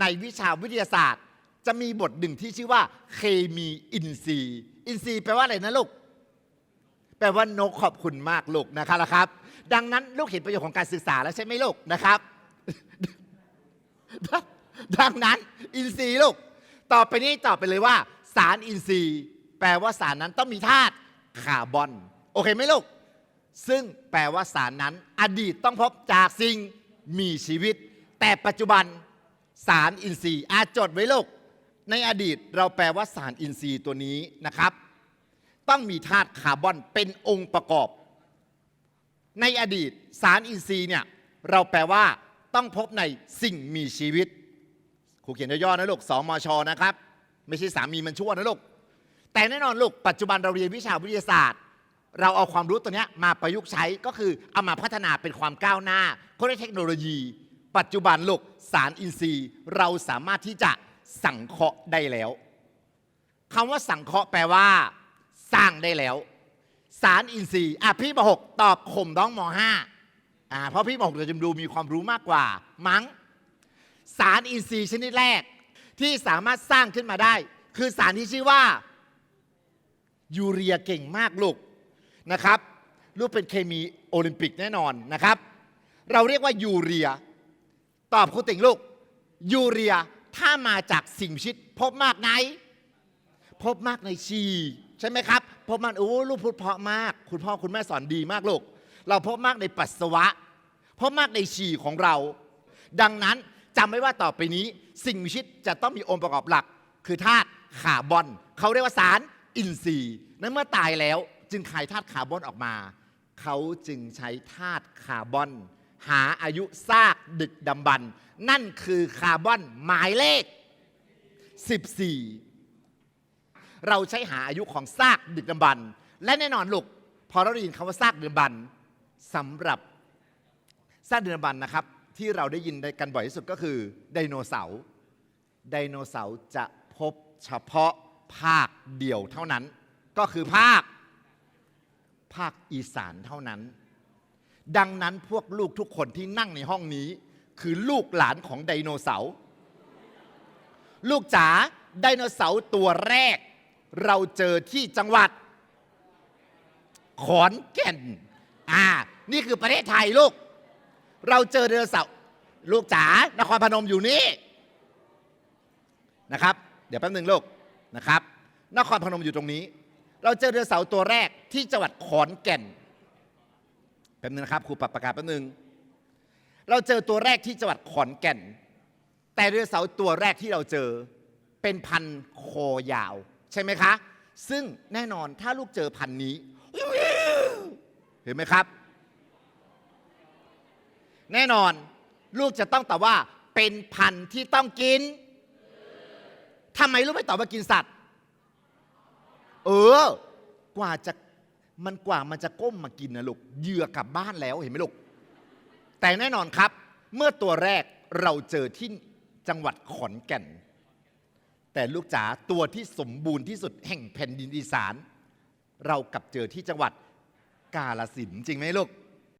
ในวิชาวิทยาศาสตร์ จะมีบทหนึ่งที่ชื่อว่า เคมีอินทรีย์อินทรีย์แปลว่าอะไรนะลูก แปลว่านกขอบคุณมากลูกนะครับละครับ ดังนั้นลูกเห็นประโยชน์ของการศึกษาแล้วใช่ไหมลูกนะครับ ดังนั้นอินทรีย์ลูกต่อไปนี้ตอบไปเลยว่า สารอินทรีย์ แปลว่าสารนั้นต้องมีธาตุคาร์บอน โอเคไหมลูก ซึ่งแปลว่าสารนั้น อดีตต้องพบจากสิ่งมีชีวิต แต่ปัจจุบัน สารอินทรีย์อาจดไว้ลูกในอดีตเราแปลว่าสารอินทรีย์ตัวนี้นะครับ ต้องมีธาตุคาร์บอนเป็นองค์ประกอบ ในอดีตสารอินทรีย์เนี่ยเราแปลว่าต้องพบในสิ่งมีชีวิตครูเขียนย่อๆนะลูกสมชนะครับ ไม่ใช่สามีมันชั่วนะลูกแต่แน่นอนลูกปัจจุบันเราเรียนวิชาวิทยาศาสตร์ เราเอาความรู้ตัวนี้มาประยุกต์ใช้ก็คือเอามาพัฒนาเป็นความก้าวหน้าเขาเรียกเทคโนโลยี ปัจจุบันลูกสารอินทรีย์เราสามารถที่จะสังเคราะห์ได้แล้วคำว่าสังเคราะห์แปลว่า สร้างได้แล้ว สารอินทรีย์อะพี่มหกตอบข่มน้องมห้าอ่าเพราะพี่มหกจะดูมีความรู้มากกว่า มั้งสารอินทรีย์ชนิดแรก ที่สามารถสร้างขึ้นมาได้ คือสารที่ชื่อว่า ยูเรียเก่งมากลูกนะครับลูกเป็นเคมีโอลิมปิกแน่นอนนะครับ เราเรียกว่ายูเรีย ตอบครูติ่งลูก ยูเรียถ้ามาจากสิ่งมีชีวิตพบมากไหน พบมากในชีใช่ไหมครับ พบมากโอ้ลูกพูดเพราะมาก คุณพ่อคุณแม่สอนดีมากลูก เราพบมากในปัสสาวะ พบมากในฉี่ของเรา ดังนั้นจำไว้ว่าต่อไปนี้ สิ่งมีชีวิตจะต้องมีองค์ประกอบหลัก คือธาตุคาร์บอน เขาเรียกว่าสารอินทรีย์นั้นเมื่อตายแล้วจึงคายธาตุคาร์บอนออกมา เขาจึงใช้ธาตุคาร์บอน หาอายุซากดึกดำบรรพ์นั่นคือคาร์บอนหมายเลข 14 เราใช้หาอายุของซากดึกดำบรรพ์และแน่นอนลูกพอเราได้ยินคำว่าซากดึกดำบรรพ์สำหรับซากดึกดำบรรพ์นะครับ ที่เราได้ยินกันบ่อยที่สุดก็คือไดโนเสาร์ไดโนเสาร์จะพบเฉพาะภาคเดียวเท่านั้น ก็คือภาค ภาคอีสานเท่านั้น ดังนั้นพวกลูกทุกคนที่นั่งในห้องนี้ คือลูกหลานของไดโนเสาร์ลูกจ๋าไดโนเสาร์ตัวแรก เราเจอที่จังหวัด ขอนแก่น อ่า นี่คือประเทศไทยลูก เราเจอไดโนเสาร์ลูกจ๋านครพนมอยู่นี่นะครับ เดี๋ยวแป๊บหนึ่งลูกนะครับ นครพนมอยู่ตรงนี้ เราเจอไดโนเสาร์ตัวแรกที่จังหวัดขอนแก่น แป๊บนึงนะครับครูปรับประกาศแป๊บนึง เราเจอตัวแรกที่จังหวัดขอนแก่น แต่ไดโนเสาตัวแรกที่เราเจอเป็นพันคอยาว ใช่ไหมคะ ซึ่งแน่นอนถ้าลูกเจอพันนี้ เห็นไหมครับ แน่นอนลูกจะต้องตอบว่าเป็นพันที่ต้องกินทำไมลูกไม่ตอบว่ากินสัตว์ เออกว่าจะ มันกว่ามันจะก้มมากินนะลูกเหยื่อกลับบ้านแล้วเห็นไหมลูก แต่แน่นอนครับ เมื่อตัวแรกเราเจอที่จังหวัดขอนแก่น แต่ลูกจ๋าตัวที่สมบูรณ์ที่สุดแห่งแผ่นดินอีสาน เรากลับเจอที่จังหวัดกาลสินจริงไหมลูก